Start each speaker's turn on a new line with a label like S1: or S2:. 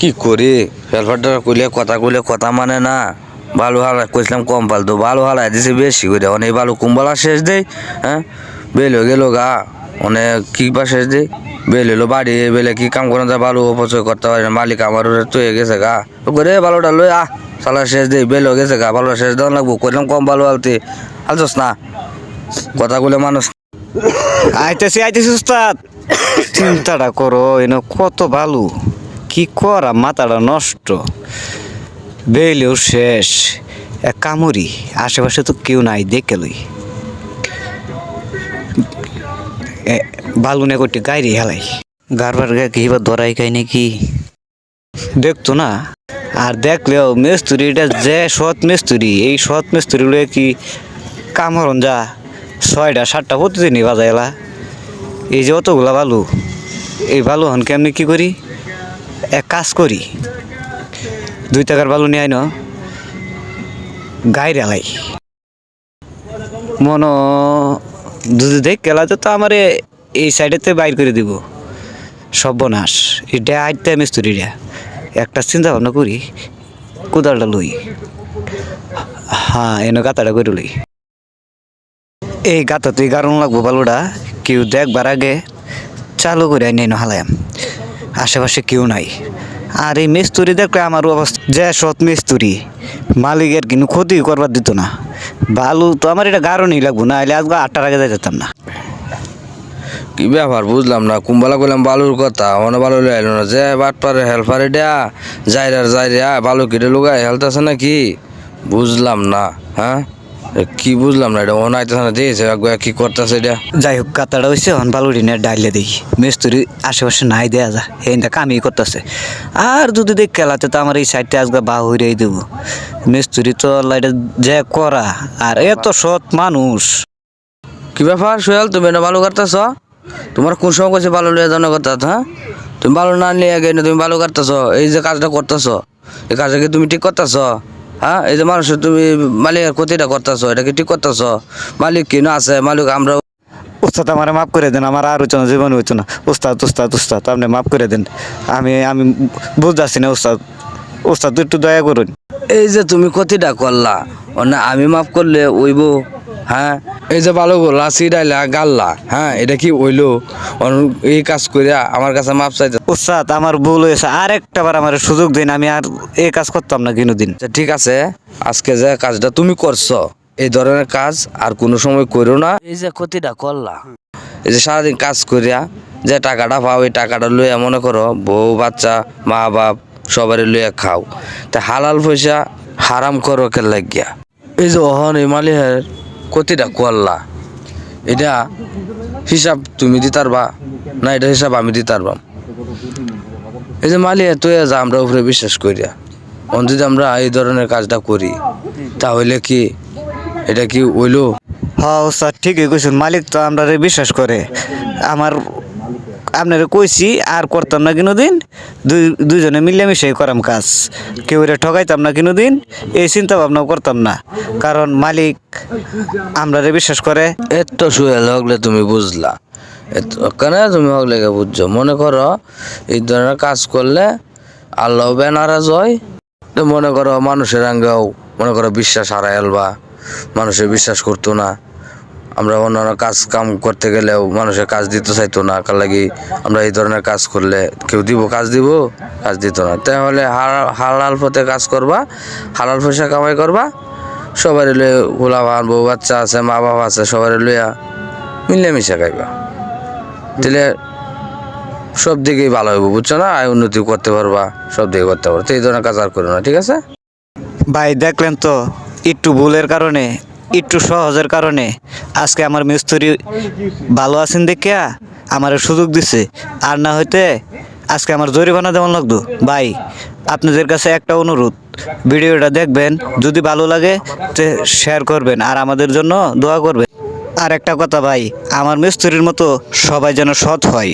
S1: কি করি? হেলপারটা কইলে কথা কইলে কথা মানে না। বালু হালা কইছিলাম কম পালতো, বালু হালাই দিছে বেশি করে অনেক বালু কুম্বালা শেষ দেই হ্যাঁ? বেল হয়ে গেল গা। অনেক কি বা শেষ দেই? বেল হলো বাড়ি বেলে কি কাম করে বালু অপচয় করতে পারে না। মালিক আমার ওরে তো হয়ে গেছে গা। করে বালুটা লই আহ সালা শেষ দেই, বেল গেছে গা, বালুটা শেষ দেওয়া লাগবো। কইলাম, কম বালু আলতে, আলছস না। কথা কইলে মানুষ
S2: আইতেছি আইতেছি, উস্তাদ। চিন্তাটা করো, এনে কত ভালো কি করা? মাথাটা নষ্ট। বেলেও শেষ। এক কামড়ি আশেপাশে তো কেউ নাই, দেখে লই। বালুনে করতে গাইরে হেলাই। গারবার গায়ে কি বা ধরাই খাই নাকি? দেখতো না। আর দেখলেও মিস্তুরি এটা যে সৎ মিস্ত্রি, এই সৎ মিস্ত্রি লয়ে কি কামড়ন যা? ছয়টা, সাতটা প্রতিদিনই বাজাইলা। এই যে অতগুলা বালু, এই বালু হন কেমনি কি করি? এক কাজ করি। দুই টাকার বালু নিয়ে আইন। গাই রেলাই। মন যদি দেখ গেলা তো আমার এই সাইডেতে বাইর করে দিব। সর্বনাশ। এটা আইতে মিস্ত্রিটা একটা চিন্তা ভাবনা করি, কোদালটা লই। হ্যাঁ এন গাতাটা করে লই। এই গাতা তুই কারণ লাগবো বালুটা, কেউ দেখবার আগে চালু করে আইনে হালায়াম। আশেপাশে কেউ নাই। আর এই মিস্তুরি দেখলে আমার অবস্থা যে সৎ মিস্তুরি, মালিকের কিন্তু ক্ষতি করবার দিত না। বালু তো আমার এটা গারণই লাগবো না এলে আজকে আটটার আগে যাই যেতাম না।
S1: কি ব্যাপার বুঝলাম না, কুম্বালা কইলাম বালুর কথা, মনে বালু আইলো না। যে বাটপারে হেলপারে দেয়া যাইরার যাই রে বালু কেটে লুগায় হেলতাছে না কি বুঝলাম না হ্যাঁ? কি বুঝলাম না এটা মনে আইতেছে না দিয়েছে কি করতেছে এটা?
S2: যাই হোক গাতাটা হয়েছে হন বালুরি নিয়ে ডাইলে দেখি। মিস্ত্রি আশেপাশে নাই দেয়া যা এইটা কামই করতেছে। আর যদি দেখ খেলাতে তো আমার এই সাইডটা আজকে বা হইরেই দেবো। মিস্ত্রি তো লাইটে যে করা আর এত সৎ মানুষ।
S1: কি ব্যাপার সোহেল তুমি এটা ভালো কাটতেছ? তোমার কোন সময় কইছে বালু লিয়ে জানো কথা হ্যাঁ? তুমি ভালো না নিয়ে না তুমি ভালো কাটতেছ এই যে কাজটা করতেছ এই কাজটা কি তুমি ঠিক করতেছ? হ্যাঁ এই যে মানুষের তুমি মালিকের ক্ষতিটা করতেছ এটা কি ঠিক করতেছ? মালিক কি না আছে? মালিক আমরা
S2: উস্তাদ আমার মাফ করে দেন আমার আর উচনা জীবন হচ্ছে না। উস্তাদ উস্তাদ উস্তাদ আপনি মাফ করে দেন। আমি আমি বুঝতেছি না উস্তাদ। উস্তাদ একটু দয়া করুন।
S1: এই যে তুমি ক্ষতিটা করলা না আমি মাফ করলে ওইব হ্যাঁ এই যে ভালো গোলা সিডাইলা গাল্লা হ্যাঁ এটা কি ওইলো এই কাজ করিয়া আমার কাছে মাপ চাইতে
S2: উস্তাদ আমার ভুল হয়েছে। আর একটা বার আমার সুযোগ দিন আমি আর এই কাজ করতাম না কোনোদিন।
S1: আচ্ছা, ঠিক আছে আজকে যে কাজটা তুমি করছ এই ধরনের কাজ আর কোনো সময় করো না। এই যে ক্ষতিটা করলা। এই যে সারাদিন কাজ করিয়া যে টাকাটা পাও এই টাকাটা লইয়া মনে করো বউ বাচ্চা মা বাপ সবারই লইয়া খাও। তা হালাল পয়সা হারাম করো কে লাগিয়া। এই যে অহন এই মালিহের ক্ষতিটা আল্লাহ এটা হিসাব তুমি দিতারবা না এটা হিসাব আমি দিতারবাম এই যে মালিয়া তুই যা, আমরা উপরে বিশ্বাস করিয়া অন যদি আমরা এই ধরনের কাজটা করি, তাহলে কি এটা কি ওইলো
S2: হ্যাঁ স্যার ঠিকই কইছেন। মালিক তো আমরা বিশ্বাস করে। আমার আপনারা কইছি, আর করতাম না কোনোদিন। দুই দুজনে মিলেমিশে করাম কাজ। কেউ রে ঠকাইতাম না কোনোদিন, এই চিন্তা ভাবনাও করতাম না। কারণ মালিক আমরা বিশ্বাস করে।
S1: এত সুয়েল হগলে তুমি বুঝলা। এত কেন তুমি হগলে কে বুঝছ? মনে করো, এই ধরনের কাজ করলে আল্লাহ বেনারাজ হয়। মনে করো মানুষের আঙ্গেও, মনে করো বিশ্বাস হারাই আলবা। মানুষের বিশ্বাস করতো না। আমরা অন্যান্য কাজ কাম করতে গেলেও মানুষের কাজ দিতে চাইতো না। কার লাগি আমরা এই ধরনের কাজ করলে কেউ দিব, কাজ দিব, কাজ দিত না। তাহলে হাল- হালাল পথে কাজ করবা, হালাল পয়সা কামাই করবা সবাই লয়ে গোলা ভান বউ বাচ্চা আছে মা বাবা আছে সবাই লইয়া মিলেমিশে খাইবা। তাহলে সব দিকেই ভালো হইব, বুঝছ না? আয় উন্নতি করতে পারবা, সব দিকে করতে পারবা। তো এই ধরনের কাজ আর করো না, ঠিক আছে?
S2: ভাই, দেখলেন তো, একটু ভুলের কারণে একটু সহজের কারণে আজকে আমার মিস্ত্রি ভালো আছেন দেখিয়া আমার সুযোগ দিছে। আর না হইতে আজকে আমার জরিমানা দেওয়ান লাগতো ভাই, আপনাদের কাছে একটা অনুরোধ। ভিডিওটা দেখবেন, যদি ভালো লাগে শেয়ার করবেন আর আমাদের জন্য দোয়া করবেন। আর একটা কথা ভাই, আমার মিস্ত্রির মতো সবাই যেন সৎ হয়।